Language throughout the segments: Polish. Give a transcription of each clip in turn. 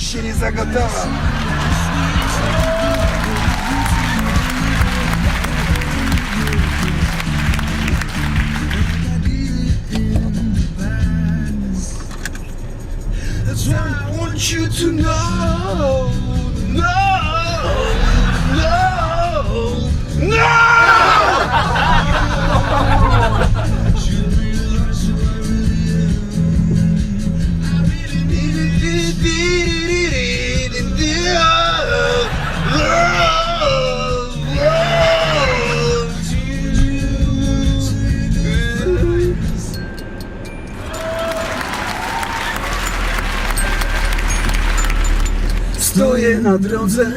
Tak. That's why I want you to know. Stoję na drodze,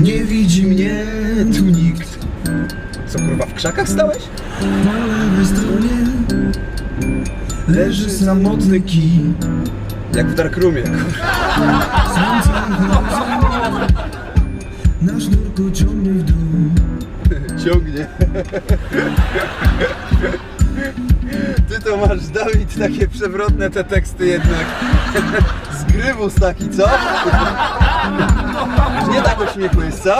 nie widzi mnie tu nikt. Co kurwa, w krzakach stałeś? Po lewej stronie leży samotny kij. Jak w Darkroomie. Słońce wychodzi, na sznurku ciągnie w dół. Ciągnie. Ty to masz, Dawid, takie przewrotne te teksty jednak. Zgrywus taki, co? Nie tak o śmiechu jest, co?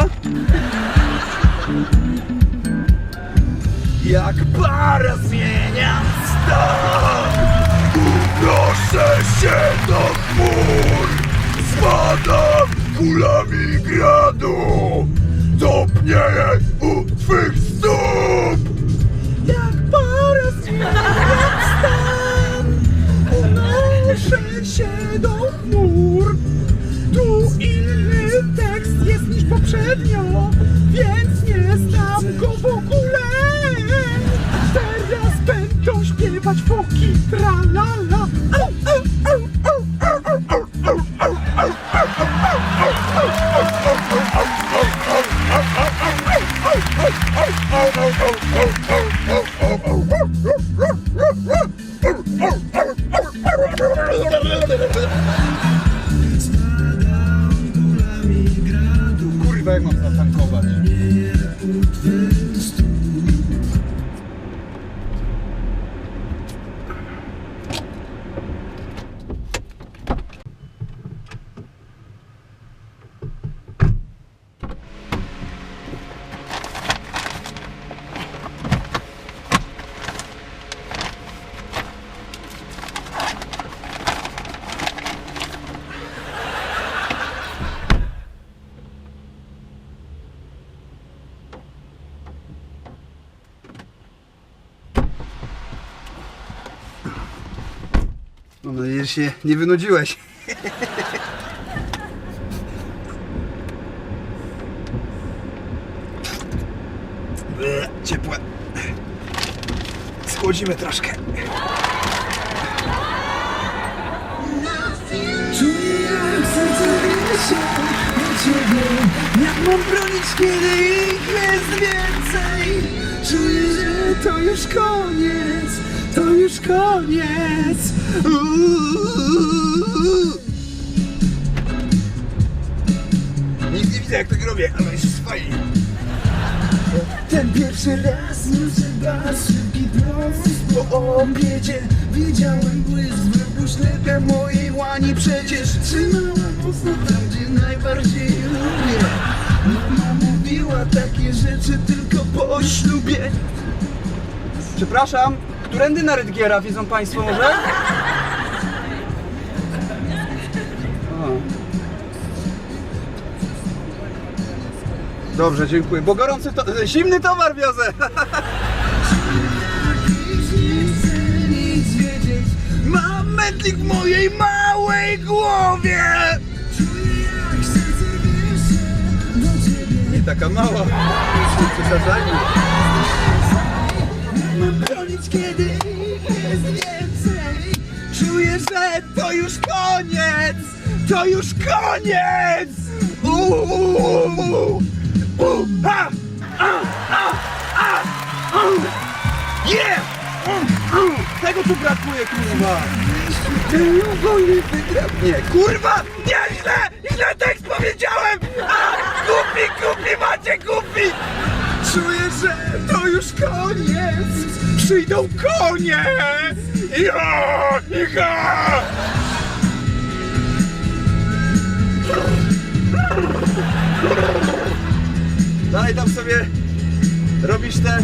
Jak para zmieniam stan Unoszę się do chmur Spadam kulami gradu Topnieję u twych stóp Mam nadzieję, że się nie wynudziłeś. Ciepłe. Schłodzimy troszkę. Czuję jak serce bije się do Jak mam bronić, kiedy ich jest więcej Czuję, że to już koniec To już koniec. Uuu. Nic nie widzę, jak tak robię, ale jest fajnie. Ten pierwszy raz muszę bas Szybki proces po obiedzie. Widziałem błysk w ślepia mojej łani. Przecież trzymałam mocno tam, gdzie najbardziej lubię. Mama mówiła takie rzeczy tylko po ślubie. Przepraszam, którędy na Rydgiera widzą Państwo może? Dobrze, dziękuję. Bo gorący to... zimny towar wiozę. Mam w mojej małej głowie Nie taka mała. Przesadzajmy. Mam bronić, kiedy jest więcej Czuję, że to już koniec To już koniec Uuu, Uuu, a, a. Yeah! Tego tu brakuje, kurwa. Nie, Kurwa! Nie, źle! Źle tekst powiedziałem! A! Głupi, głupi, macie głupi! Czuję, że to już koniec! Przyjdą konie! Ja! Ja! Dalej tam sobie robisz te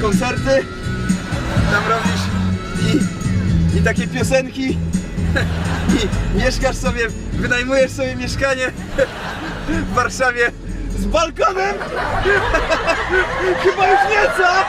koncerty, tam robisz i, i takie piosenki i mieszkasz sobie, wynajmujesz sobie mieszkanie w Warszawie z balkonem. Chyba już nie, co?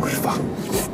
Kurwa. O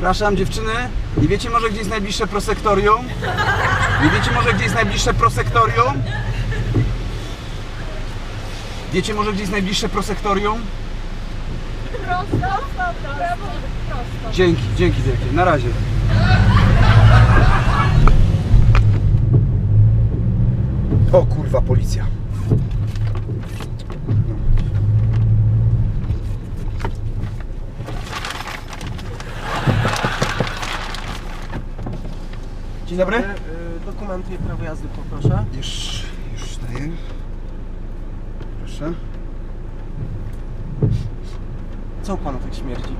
Przepraszam dziewczyny, nie wiecie może gdzie jest najbliższe prosektorium? Nie wiecie może gdzie jest najbliższe prosektorium? Wiecie może gdzie jest najbliższe prosektorium? Prosto, prawo, prosto. Dzięki, dzięki wielkie, na razie. O kurwa, policja. Dzień dobry. Y, Dokumenty i prawo jazdy poproszę. Już, już daję. Proszę. Co u pana tak śmierdzi?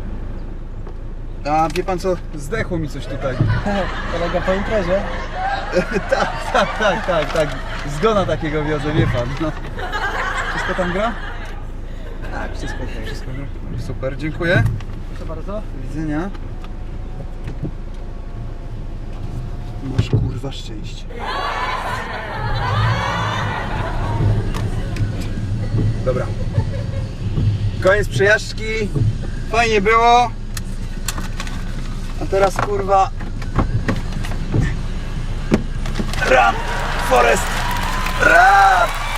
A wie pan co? Zdechło mi coś tutaj. Kolega po imprezie? tak, tak, tak, tak, tak. Zgona takiego wiozę, wie pan. No. Wszystko tam gra? Tak, wszystko okej. Wszystko gra. Super, dziękuję. Proszę bardzo. Do widzenia. Masz kurwa szczęście. Dobra. Koniec przejażdżki. Fajnie było. A teraz kurwa. Run, Forest. Run!